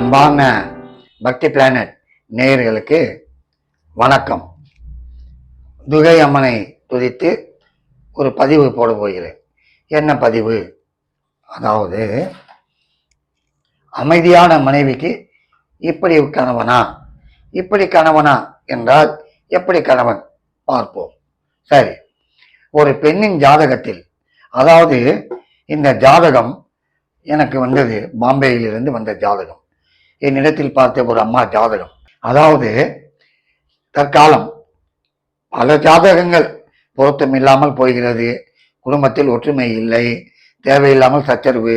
அன்பான பக்தி பிளானட் நேயர்களுக்கு வணக்கம். துகை அம்மனை துதித்து ஒரு பதிவு போட போகிறேன். என்ன பதிவு? அதாவது அமைதியான மனைவிக்கு இப்படி கணவனா? இப்படி கணவனா என்றால் எப்படி கணவன்? பார்ப்போம். சரி. ஒரு பெண்ணின் ஜாதகத்தில் அதாவது இந்த ஜாதகம் எனக்கு வந்தது பாம்பேயிலிருந்து வந்த ஜாதகம். என்னிடத்தில் பார்த்த ஒரு அம்மா ஜாதகம். அதாவது தற்காலம். பல ஜாதகங்கள் பொருத்தம் இல்லாமல் போகிறது. குடும்பத்தில் ஒற்றுமை இல்லை. தேவையில்லாமல் சச்சரவு.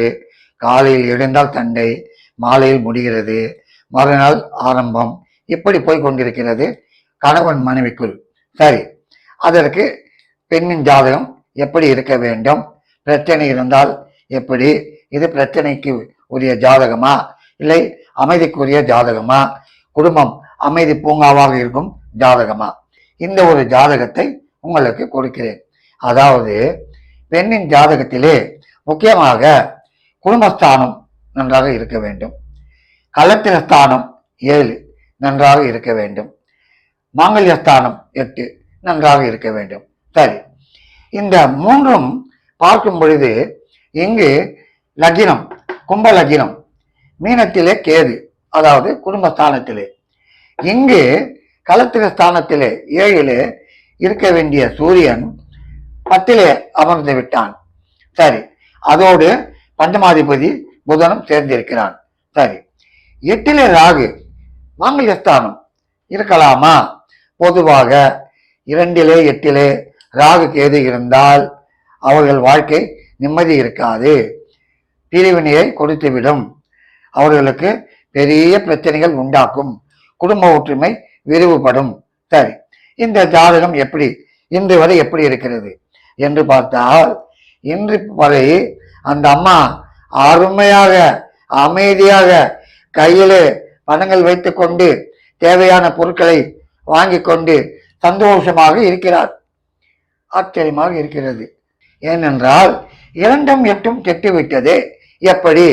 காலையில் எழுந்தால் சண்டை. மாலையில் முடிகிறது. மறுநாள் ஆரம்பம். இப்படி போய் கொண்டிருக்கிறது கணவன் மனைவிக்குள். சரி அதற்கு பெண்ணின் ஜாதகம் எப்படி இருக்க வேண்டும்? பிரச்சனை இருந்தால் எப்படி? இது பிரச்சனைக்கு உரிய ஜாதகமா? இல்லை அமைதிக்குரிய ஜாதகமா? குடும்பம் அமைதி பூங்காவாக இருக்கும் ஜாதகமா? இந்த ஒரு ஜாதகத்தை உங்களுக்கு கொடுக்கிறேன். அதாவது பெண்ணின் ஜாதகத்திலே முக்கியமாக குடும்பஸ்தானம் நன்றாக இருக்க வேண்டும். கலத்திர ஸ்தானம் ஏழு நன்றாக இருக்க வேண்டும். மாங்கல்யஸ்தானம் எட்டு நன்றாக இருக்க வேண்டும். சரி. இந்த மூன்றும் பார்க்கும் பொழுது இங்கு லக்னம் கும்ப லக்னம் மீனத்திலே கேது அதாவது குடும்பஸ்தானத்திலே. இங்கு கலத்திர ஸ்தானத்திலே ஏழிலே இருக்க வேண்டிய சூரியன் பத்திலே அமர்ந்து விட்டான். சரி அதோடு பஞ்சமாதிபதி புதனும் சேர்ந்திருக்கிறான். சரி எட்டிலே ராகு மாங்கல்யஸ்தானம் இருக்கலாமா? பொதுவாக இரண்டிலே எட்டிலே ராகு கேது இருந்தால் அவர்கள் வாழ்க்கை நிம்மதி இருக்காது. பிரிவினையை கொடுத்துவிடும். அவர்களுக்கு பெரிய பிரச்சனைகள் உண்டாக்கும். குடும்ப ஒற்றுமை விரிவுபடும். சரி இந்த ஜாதகம் எப்படி? இன்று வரை எப்படி இருக்கிறது? என்று பார்த்தால் இன்று வரை அந்த அம்மா அருமையாக அமைதியாக கையில் பணங்கள் வைத்துக்கொண்டு தேவையான பொருட்களை வாங்கி கொண்டு சந்தோஷமாக இருக்கிறார் ஆச்சரியமாக இருக்கிறது. ஏனென்றால் இரண்டும் எட்டும் கெட்டுவிட்டது. எப்படி?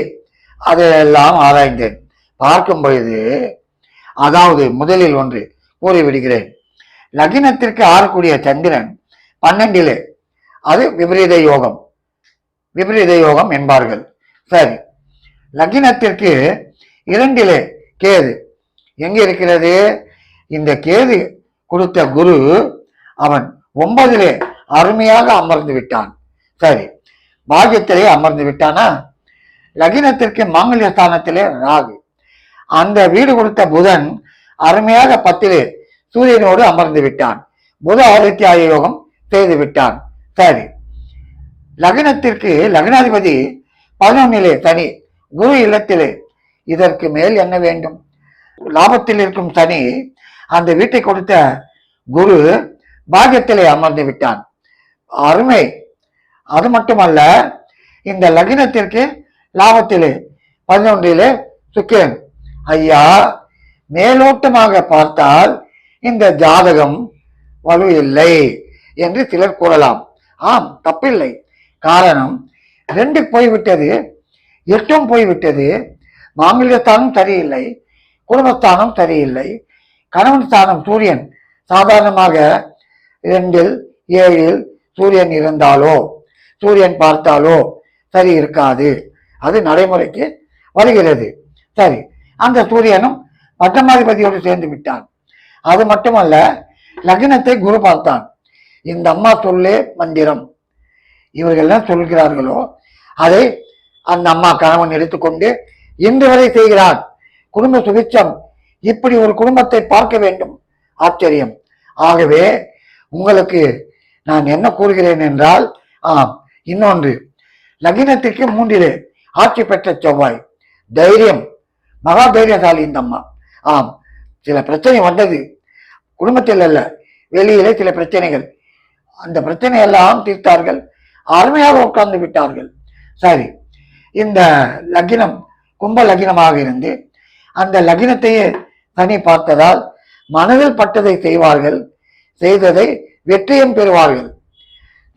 அதையெல்லாம் ஆராய்ந்தேன். பார்க்கும் பொழுது அதாவது முதலில் ஒன்று கூறிவிடுகிறேன். லக்னத்திற்கு ஆறக்கூடிய சந்திரன் பன்னெண்டிலே அது விபரீத யோகம். விபரீத யோகம் என்பார்கள். சரி. லக்னத்திற்கு இரண்டிலே கேது. எங்கே இருக்கிறது? இந்த கேது கொடுத்த குரு அவன் ஒன்பதிலே அருமையாக அமர்ந்து விட்டான். சரி. பாகியத்திலே அமர்ந்து விட்டானா? லகினத்திற்கு மாங்கல்ய ஸ்தானத்திலே ராகு. அந்த வீடு கொடுத்த புதன் அருமையாக பத்திலே சூரியனோடு அமர்ந்து விட்டான். புத ஆதித்யாய யோகம் செய்து விட்டான். சரி. லக்னத்திற்கு லக்னாதிபதி பதினொன்னிலே சனி குரு இல்லத்திலே இதற்கு மேல் என்ன வேண்டும்? லாபத்தில் இருக்கும் சனி அந்த வீட்டை கொடுத்த குரு பாகியத்திலே அமர்ந்து விட்டான். அருமை. அது மட்டுமல்ல இந்த லக்னத்திற்கு லாபத்திலே பதினொன்றிலே சுக்கிரன் ஐயா மேலோட்டமாக பார்த்தால் இந்த ஜாதகம் வலு இல்லை என்று சிலர் கூறலாம். ஆம் தப்பில்லை. காரணம் ரெண்டு போய்விட்டது எட்டும் போய்விட்டது. மாங்கல்யஸ்தானம் சரியில்லை குடும்பஸ்தானம் சரியில்லை. கணவன் ஸ்தானம் சூரியன். சாதாரணமாக ரெண்டில் ஏழில் சூரியன் இருந்தாலோ சூரியன் பார்த்தாலோ சரி இருக்காது. அது நடைமுறைக்கு வருகிறது. சரி அந்த சூரியனும் பட்டமாதிபதியோடு சேர்ந்து விட்டான். அது மட்டுமல்ல லக்னத்தை குரு பார்த்தான். இந்த அம்மா சொல்லே மந்திரம். இவர்கள் சொல்கிறார்களோ அதை அந்த அம்மா கணவன் எடுத்துக்கொண்டு இன்று வரை செய்கிறான் குடும்ப சுபிச்சம் இப்படி ஒரு குடும்பத்தை பார்க்க வேண்டும். ஆச்சரியம். ஆகவே உங்களுக்கு நான் என்ன கூறுகிறேன் என்றால் ஆம் இன்னொன்று. லக்னத்திற்கு மூன்றிலே ஆட்சி பெற்ற செவ்வாய். தைரியம் மகா தைரியசாலி இந்த அம்மா ஆம் சில பிரச்சனை வந்தது. குடும்பத்தில் அல்ல வெளியிலே சில பிரச்சனைகள். அந்த பிரச்சனை எல்லாம் தீர்த்தார்கள். அருமையாக உட்கார்ந்து விட்டார்கள். சரி இந்த லக்னம் கும்ப லக்னமாக இருந்து அந்த லக்னத்தையே தனி பார்த்ததால் மனதில் பட்டதை செய்வார்கள். செய்ததை வெற்றியும் பெறுவார்கள்.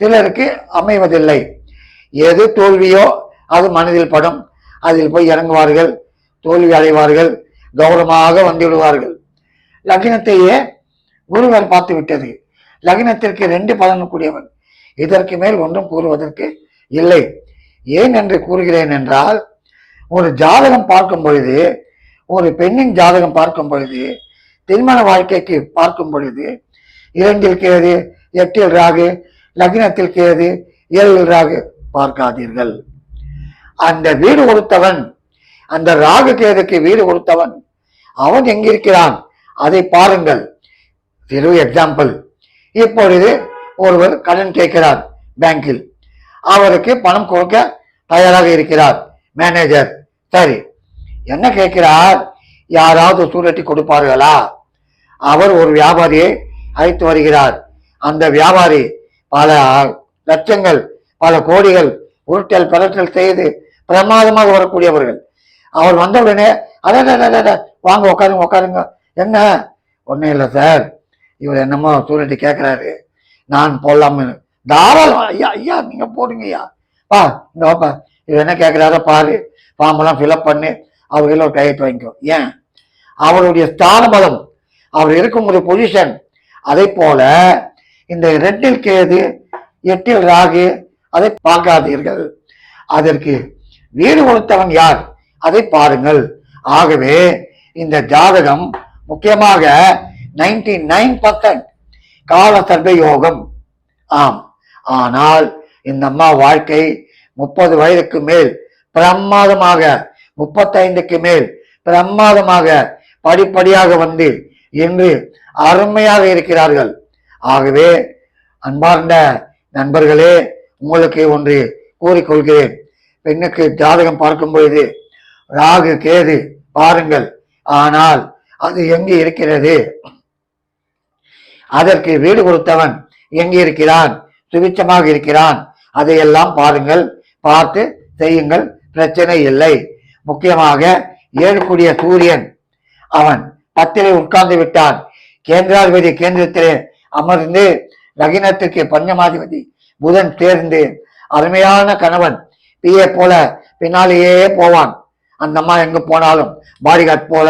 சிலருக்கு அமைவதில்லை. எது தோல்வியோ அது மனதில் படும். அதில் போய் இறங்குவார்கள் தோல்வி அடைவார்கள் கௌரவமாக வந்து விடுவார்கள். லக்னத்தையே குருவர் பார்த்து விட்டது. லக்னத்திற்கு ரெண்டு பலன் கூடியவன். இதற்கு மேல் ஒன்றும் கூறுவதற்கு இல்லை. ஏன் என்று கூறுகிறேன் என்றால் ஒரு ஜாதகம் பார்க்கும் பொழுது ஒரு பெண்ணின் ஜாதகம் பார்க்கும் பொழுது திருமண வாழ்க்கைக்கு பார்க்கும் பொழுது இரண்டில் கேது எட்டில் ராகு லக்னத்தில் கேது ஏழில் ராகு பார்க்காதீர்கள். அந்த வீடு கொடுத்தவன் அந்த ராகு கேதுக்கு வீடு கொடுத்தவன் அவன் எங்கிருக்கிறான்? அதை பாருங்கள். திரு எக்ஸாம்பிள் இப்பொழுது ஒருவர் கடன் கேட்கிறார் பேங்கில். அவருக்கு பணம் கொடுக்க தயாராக இருக்கிறார் மேனேஜர். சரி. என்ன கேட்கிறார்? யாராவது சூழட்டி கொடுப்பார்களா? அவர் ஒரு வியாபாரியை அழைத்து வருகிறார். அந்த வியாபாரி பல லட்சங்கள் பல கோடிகள் உருட்டல் பரட்டல் செய்து பிரமாதமாக வரக்கூடியவர்கள். அவர் வந்த உடனே அட வாங்க உட்காருங்க உட்காருங்க என்ன? ஒன்றும் இல்லை சார் இவர் என்னமோ சூரட்டி கேட்குறாரு நான் போடலாம்னு. தாராளம் ஐயா ஐயா நீங்கள் போடுங்க ஐயா. பா இந்த வாப்பா இவர் என்ன கேட்குறாரோ பாரு. ஃபார்மெல்லாம் ஃபில்அப் பண்ணி. அவர்கள ஒரு கையெழுத்து வாங்கிக்கோ. ஏன்? அவருடைய ஸ்தான பலம் அவர் இருக்கும் ஒரு பொசிஷன் அதே போல இந்த ரெட்டில் கேது எட்டில் ராகு அதை பார்க்காதீர்கள். அதற்கு வீடு கொடுத்தவன் யார்? அதை பாருங்கள். ஆகவே இந்த ஜாதகம் முக்கியமாக நைன்டி நைன் பர்சன்ட் கால சர்வயோகம் ஆம். ஆனால் இந்த அம்மா வாழ்க்கை முப்பது வயதுக்கு மேல் பிரமாதமாக முப்பத்தைந்துக்கு மேல் பிரமாதமாக படிப்படியாக வந்து இன்று அருமையாக இருக்கிறார்கள். ஆகவே அன்பார்ந்த நண்பர்களே உங்களுக்கு ஒன்று கூறிக்கொள்கிறேன். பெண்ணுக்கு ஜாதகம் பார்க்கும் பொழுது ராகு கேது பாருங்கள். ஆனால் அது எங்கு இருக்கிறது? அதற்கு வீடு கொடுத்தவன் எங்கே இருக்கிறான்? சுபிச்சமாக இருக்கிறான். அதையெல்லாம் பாருங்கள். பார்த்து செய்யுங்கள். பிரச்சனை இல்லை. முக்கியமாக ஏழுக்குடிய சூரியன் அவன் பத்திரை உட்கார்ந்து விட்டான். கேந்திராதிபதி கேந்திரத்திலே அமர்ந்து லகினத்திற்கு பஞ்சமாதிபதி புதன் சேர்ந்து அருமையான கணவன் பிஏ போல பின்னாலேயே போவான். அந்த அம்மா எங்க போனாலும் பாடிகார்ட் போல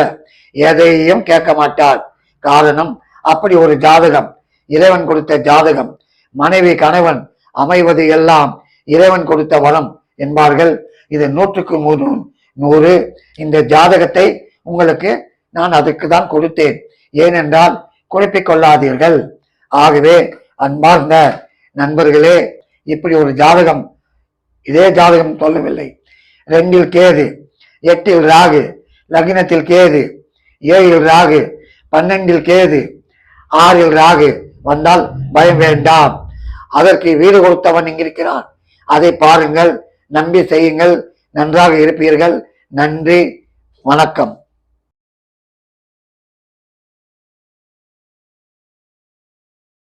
எதையும் கேட்க மாட்டார் காரணம் அப்படி ஒரு ஜாதகம் இறைவன் கொடுத்த ஜாதகம் மனைவி கணவன் அமைவது எல்லாம் இறைவன் கொடுத்த வரம் என்பார்கள். இது நூற்றுக்கு நூறு நூறு. இந்த ஜாதகத்தை உங்களுக்கு நான் அதுக்கு தான் கொடுத்தேன். ஏனென்றால் குறிப்பிக்கொள்ளாதீர்கள் ஆகவே அன்பார்ந்த நண்பர்களே இப்படி ஒரு ஜாதகம் இதே ஜாதகம் சொல்லவில்லை. ரெண்டில் கேது எட்டில் ராகு லக்னத்தில் கேது ஏழில் ராகு பன்னெண்டில் கேது ஆறில் ராகு. வந்தால் பயம் வேண்டாம். அதற்கு வீடு கொடுத்தவன் இங்கிருக்கிறான். அதை பாருங்கள் நம்பி செய்யுங்கள் நன்றாக இருப்பீர்கள். நன்றி வணக்கம்.